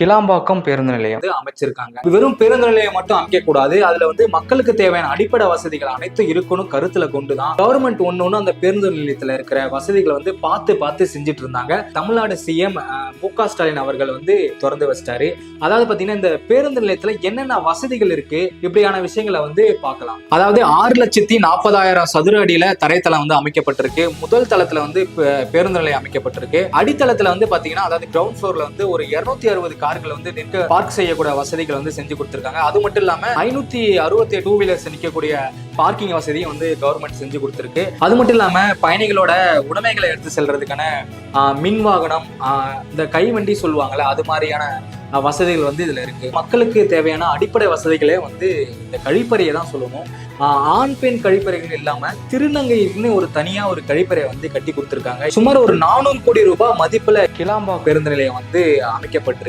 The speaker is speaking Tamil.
கிளாம்பாக்கம் பேருந்து நிலையம். வந்து அமைச்சிருக்காங்க. வெறும் பேருந்து நிலையம் மட்டும் அமைக்க கூடாது அதுல வந்து மக்களுக்கு தேவையான அடிப்படை வசதிகள் அனைத்தும் இருக்கணும் கருத்துல கொண்டுதான். கவர்மெண்ட் ஒண்ணு அந்த பேருந்து நிலையத்துல இருக்கிற வசதிகளை வந்து பார்த்து பார்த்து செஞ்சுட்டு இருந்தாங்க தமிழ்நாடு சிஎம் மு க ஸ்டாலின் அவர்கள் வந்து திறந்து வச்சிட்டாரு. அதாவது பாத்தீங்கன்னா இந்த பேருந்து நிலையத்துல என்னென்ன வசதிகள் இருக்கு இப்படியான விஷயங்களை வந்து பார்க்கலாம். அதாவது ஆறு லட்சத்தி நாற்பதாயிரம் சதுர அடியில தரைத்தளம் வந்து அமைக்கப்பட்டிருக்கு. முதல் தளத்துல வந்து பேருந்து நிலையம் அமைக்கப்பட்டிருக்கு. அடித்தளத்துல வந்து பாத்தீங்கன்னா அதாவது கிரவுண்ட் ஃபுளோர்ல வந்து ஒரு இருநூத்தி அறுபது கார்களை வந்து நிற்க பார்க் செய்யக்கூடிய வசதிகள் வந்து செஞ்சு கொடுத்துருக்காங்க. அது மட்டும் இல்லாம ஐநூத்தி அறுபத்தி டூ வீலர்ஸ் நிற்கக்கூடிய பார்க்கிங் வசதியும் வந்து கவர்மெண்ட் செஞ்சு கொடுத்துருக்கு. அது மட்டும் இல்லாம பயணிகளோட உடைமைகளை எடுத்து செல்றதுக்கான மின் வாகனம் இந்த கைவண்டி சொல்லுவாங்கல்ல அது மாதிரியான வசதிகள் வந்து இதுல இருக்கு. மக்களுக்கு தேவையான அடிப்படை வசதிகளே வந்து இந்த கழிப்பறையை தான் சொல்லணும். ஆண் பெண் கழிப்பறைகள் இல்லாம திருநங்கைக்குன்னு ஒரு தனியா ஒரு கழிப்பறை வந்து கட்டி கொடுத்துருக்காங்க. சுமார் ஒரு நானூறு கோடி ரூபாய் மதிப்புல கிளாம்பா பேருந்து நிலையம் வந்து அமைக்கப்பட்டிருக்கு.